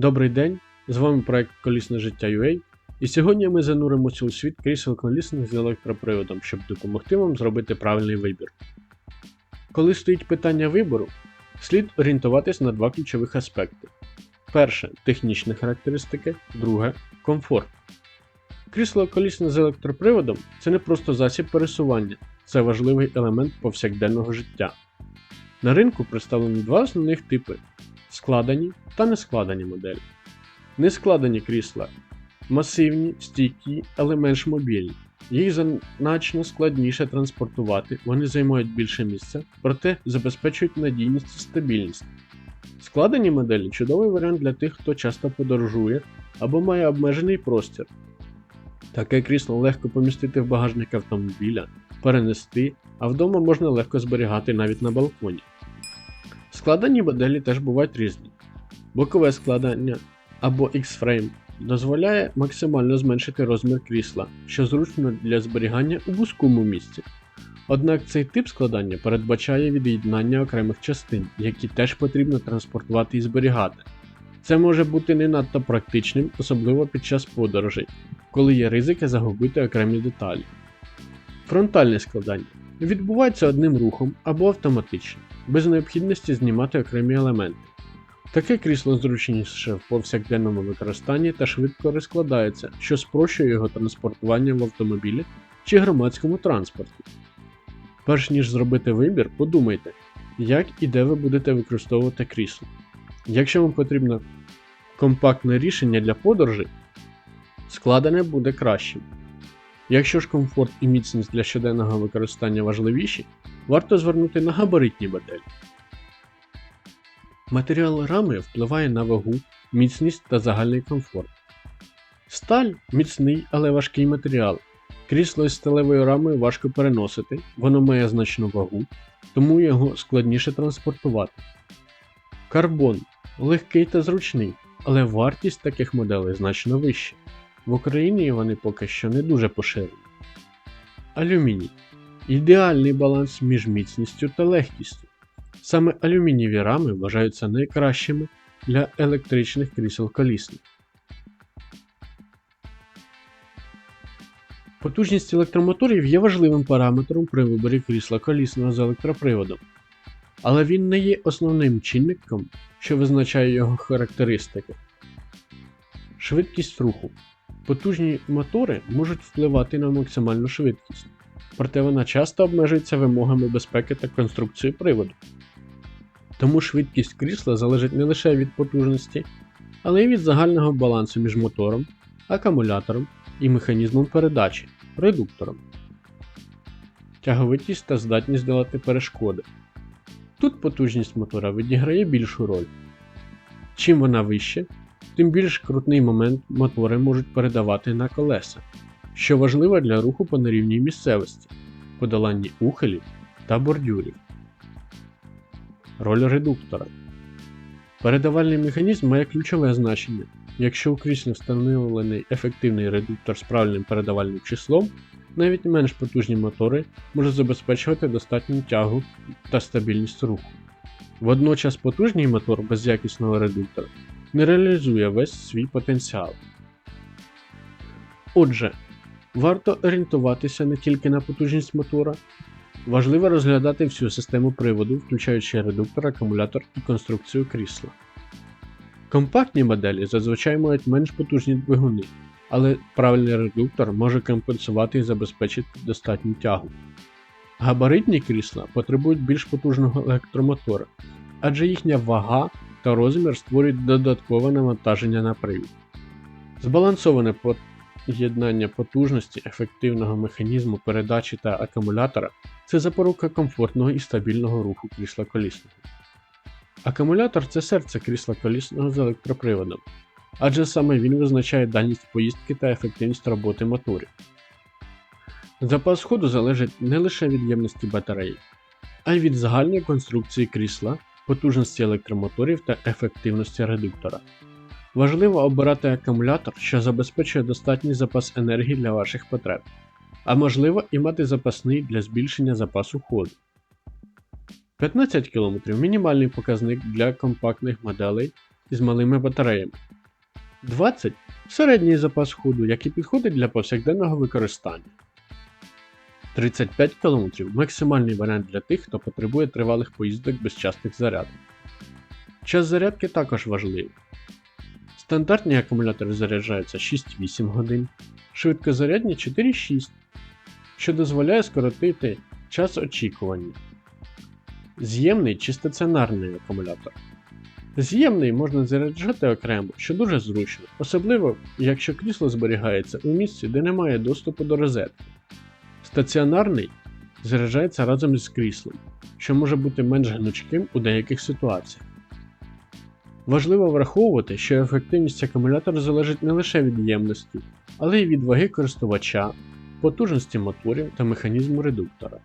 Добрий день! З вами проект Колісне життя UA, і сьогодні ми зануримося у світ крісел колісних з електроприводом, щоб допомогти вам зробити правильний вибір. Коли стоїть питання вибору, слід орієнтуватись на два ключових аспекти: перше технічні характеристики, друге комфорт. Крісло колісне з електроприводом це не просто засіб пересування, це важливий елемент повсякденного життя. На ринку представлені два основних типи складені та нескладені моделі. Нескладені крісла масивні, стійкі, але менш мобільні. Їх значно складніше транспортувати, вони займають більше місця, проте забезпечують надійність і стабільність. Складені моделі чудовий варіант для тих, хто часто подорожує або має обмежений простір. Таке крісло легко помістити в багажник автомобіля, перенести, а вдома можна легко зберігати навіть на балконі. Складені моделі теж бувають різні. Бокове складання або X-Frame дозволяє максимально зменшити розмір крісла, що зручно для зберігання у вузькому місці. Однак цей тип складання передбачає від'єднання окремих частин, які теж потрібно транспортувати і зберігати. Це може бути не надто практичним, особливо під час подорожей, коли є ризики загубити окремі деталі. Фронтальне складання відбувається одним рухом або автоматично, без необхідності знімати окремі елементи. Таке крісло зручніше в повсякденному використанні та швидко розкладається, що спрощує його транспортування в автомобілі чи громадському транспорті. Перш ніж зробити вибір, подумайте, як і де ви будете використовувати крісло. Якщо вам потрібно компактне рішення для подорожей, складене буде кращим. Якщо ж комфорт і міцність для щоденного використання важливіші, варто звернути на габаритні моделі. Матеріал рами впливає на вагу, міцність та загальний комфорт. Сталь міцний, але важкий матеріал. Крісло із сталевою рамою важко переносити, воно має значну вагу, тому його складніше транспортувати. Карбон легкий та зручний, але вартість таких моделей значно вища. В Україні вони поки що не дуже поширені. Алюміній ідеальний баланс між міцністю та легкістю. Саме алюмінієві рами вважаються найкращими для електричних крісел колісних. Потужність електромоторів є важливим параметром при виборі крісла колісного з електроприводом, але він не є основним чинником, що визначає його характеристики. Швидкість руху. Потужні мотори можуть впливати на максимальну швидкість, проте вона часто обмежується вимогами безпеки та конструкції приводу. Тому швидкість крісла залежить не лише від потужності, але й від загального балансу між мотором, акумулятором і механізмом передачі редуктором. Тяговитість та здатність долати перешкоди. Тут потужність мотора відіграє більшу роль. Чим вона вища, тим більш крутний момент мотори можуть передавати на колеса, що важливо для руху по нерівній місцевості, подоланні ухилів та бордюрів. Роль редуктора. Передавальний механізм має ключове значення. Якщо у кріслі встановлений ефективний редуктор з правильним передавальним числом, навіть менш потужні мотори можуть забезпечувати достатню тягу та стабільність руху. Водночас потужний мотор без якісного редуктора не реалізує весь свій потенціал. Отже, варто орієнтуватися не тільки на потужність мотора, важливо розглядати всю систему приводу, включаючи редуктор, акумулятор і конструкцію крісла. Компактні моделі зазвичай мають менш потужні двигуни, але правильний редуктор може компенсувати і забезпечити достатню тягу. Габаритні крісла потребують більш потужного електромотора, адже їхня вага та розмір створюють додаткове навантаження на привід. Збалансоване поєднання потужності ефективного механізму передачі та акумулятора це запорука комфортного і стабільного руху крісла колісного. Акумулятор це серце крісла колісного з електроприводом, адже саме він визначає дальність поїздки та ефективність роботи моторів. Запас ходу залежить не лише від ємності батареї, а й від загальної конструкції крісла, потужності електромоторів та ефективності редуктора. Важливо обирати акумулятор, що забезпечує достатній запас енергії для ваших потреб, а можливо і мати запасний для збільшення запасу ходу. 15 км мінімальний показник для компактних моделей, із малими батареями. 20 середній запас ходу, який підходить для повсякденного використання. 35 км максимальний варіант для тих, хто потребує тривалих поїздок без частих зарядок. Час зарядки також важливий. Стандартні акумулятори заряджаються 6-8 годин, швидкозарядні 4-6, що дозволяє скоротити час очікування. З'ємний чи стаціонарний акумулятор. З'ємний можна заряджати окремо, що дуже зручно, особливо якщо крісло зберігається у місці, де немає доступу до розетки. Стаціонарний заряджається разом із кріслом, що може бути менш гнучким у деяких ситуаціях. Важливо враховувати, що ефективність акумулятора залежить не лише від ємності, але й від ваги користувача, потужності моторів та механізму редуктора.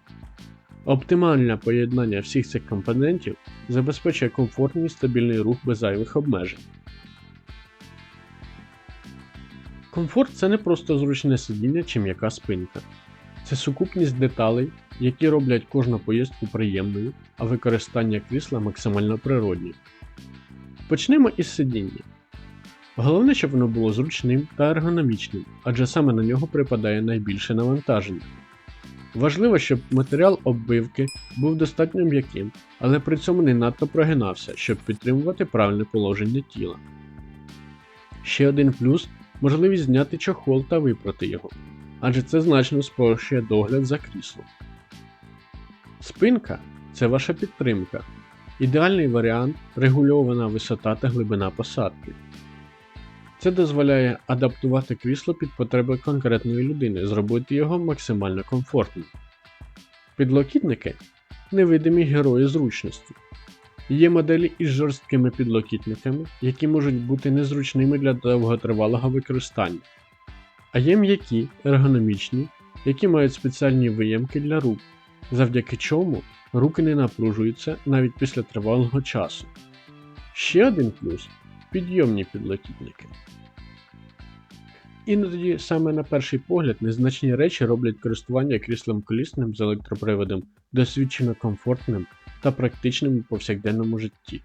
Оптимальне поєднання всіх цих компонентів забезпечує комфортний і стабільний рух без зайвих обмежень. Комфорт це не просто зручне сидіння чи м'яка спинка. Це сукупність деталей, які роблять кожну поїздку приємною, а використання крісла максимально природнім. Почнемо із сидіння. Головне, щоб воно було зручним та ергономічним, адже саме на нього припадає найбільше навантаження. Важливо, щоб матеріал оббивки був достатньо м'яким, але при цьому не надто прогинався, щоб підтримувати правильне положення тіла. Ще один плюс можливість зняти чохол та випрати його, адже це значно спрощує догляд за кріслом. Спинка це ваша підтримка. Ідеальний варіант регульована висота та глибина посадки. Це дозволяє адаптувати крісло під потреби конкретної людини, зробити його максимально комфортним. Підлокітники невидимі герої зручності. Є моделі із жорсткими підлокітниками, які можуть бути незручними для довготривалого використання, а є м'які, ергономічні, які мають спеціальні виємки для рук, завдяки чому руки не напружуються навіть після тривалого часу. Ще один плюс підйомні підлокітники. Іноді саме на перший погляд незначні речі роблять користування кріслом колісним з електроприводом досвідчено комфортним та практичним у повсякденному житті.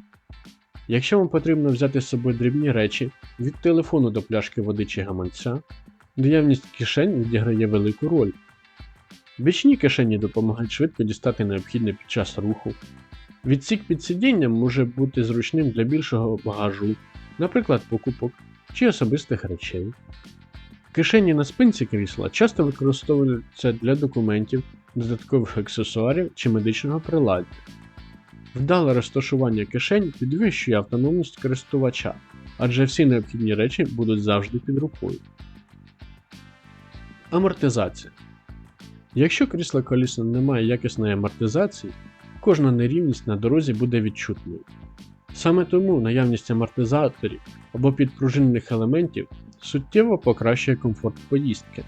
Якщо вам потрібно взяти з собою дрібні речі від телефону до пляшки води чи гаманця, наявність кишень відіграє велику роль. Бічні кишені допомагають швидко дістати необхідне під час руху. Відсік під сидінням може бути зручним для більшого багажу, наприклад, покупок чи особистих речей. Кишені на спинці крісла часто використовуються для документів, додаткових аксесуарів чи медичного приладдя. Вдале розташування кишень підвищує автономність користувача, адже всі необхідні речі будуть завжди під рукою. Амортизація. Якщо крісло колісно не має якісної амортизації, кожна нерівність на дорозі буде відчутною. Саме тому наявність амортизаторів або підпружинених елементів суттєво покращує комфорт поїздки.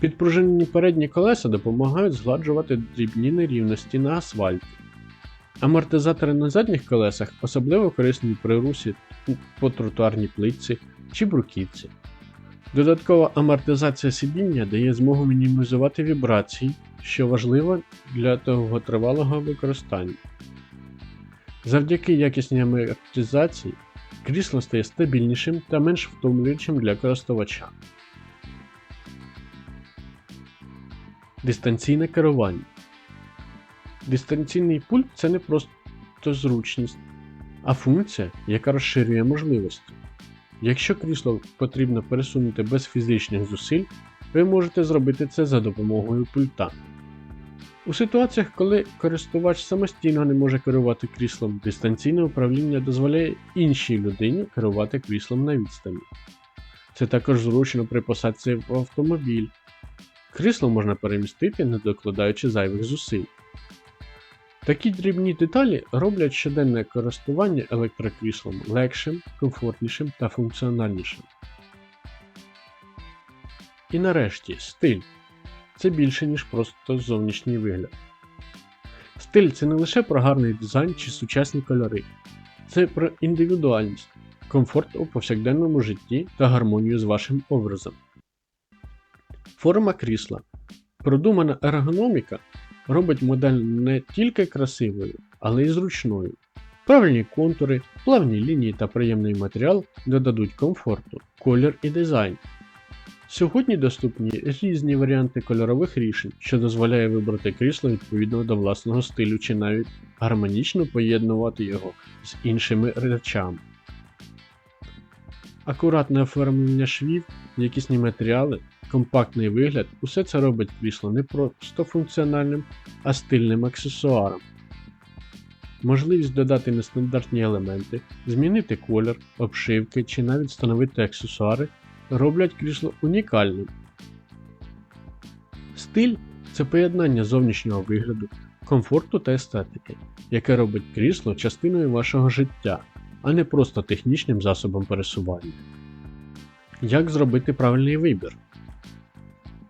Підпружинені передні колеса допомагають згладжувати дрібні нерівності на асфальті. Амортизатори на задніх колесах особливо корисні при русі по тротуарній плитці чи бруківці. Додаткова амортизація сидіння дає змогу мінімізувати вібрації, що важливо для довготривалого використання. Завдяки якісній амортизації крісло стає стабільнішим та менш втомлюючим для користувача. Дистанційне керування. Дистанційний пульт це не просто зручність, а функція, яка розширює можливості. Якщо крісло потрібно пересунути без фізичних зусиль, ви можете зробити це за допомогою пульта. У ситуаціях, коли користувач самостійно не може керувати кріслом, дистанційне управління дозволяє іншій людині керувати кріслом на відстані. Це також зручно при посадці в автомобіль. Крісло можна перемістити, не докладаючи зайвих зусиль. Такі дрібні деталі роблять щоденне користування електрокріслом легшим, комфортнішим та функціональнішим. І нарешті стиль це більше, ніж просто зовнішній вигляд. Стиль це не лише про гарний дизайн чи сучасні кольори, це про індивідуальність, комфорт у повсякденному житті та гармонію з вашим образом. Форма крісла. Продумана ергономіка робить модель не тільки красивою, але й зручною. Правильні контури, плавні лінії та приємний матеріал додадуть комфорту, колір і дизайн. Сьогодні доступні різні варіанти кольорових рішень, що дозволяє вибрати крісло відповідно до власного стилю чи навіть гармонічно поєднувати його з іншими речами. Акуратне оформлення швів, якісні матеріали, компактний вигляд усе це робить крісло не просто функціональним, а стильним аксесуаром. Можливість додати нестандартні елементи, змінити колір, обшивки чи навіть встановити аксесуари роблять крісло унікальним. Стиль це поєднання зовнішнього вигляду, комфорту та естетики, яке робить крісло частиною вашого життя, а не просто технічним засобом пересування. Як зробити правильний вибір?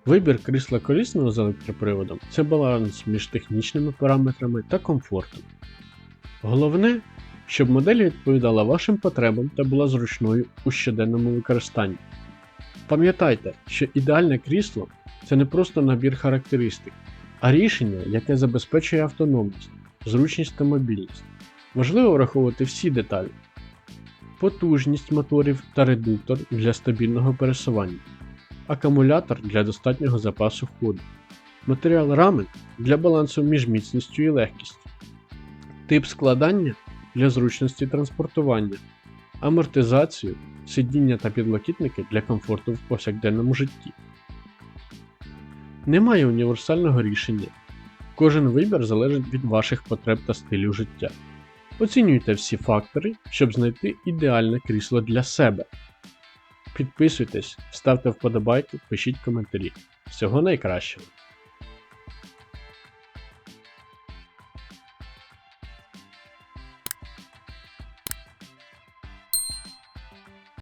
Вибір крісла колісного з електроприводом це баланс між технічними параметрами та комфортом. Головне, щоб модель відповідала вашим потребам та була зручною у щоденному використанні. Пам'ятайте, що ідеальне крісло це не просто набір характеристик, а рішення, яке забезпечує автономність, зручність та мобільність. Важливо враховувати всі деталі: потужність моторів та редуктор для стабільного пересування, акумулятор для достатнього запасу ходу, матеріал рами для балансу між міцністю і легкістю, тип складання для зручності транспортування, амортизацію, сидіння та підлокітники для комфорту в повсякденному житті. Немає універсального рішення. Кожен вибір залежить від ваших потреб та стилю життя. Оцінюйте всі фактори, щоб знайти ідеальне крісло для себе. Підписуйтесь, ставте вподобайки, пишіть коментарі. Всього найкращого!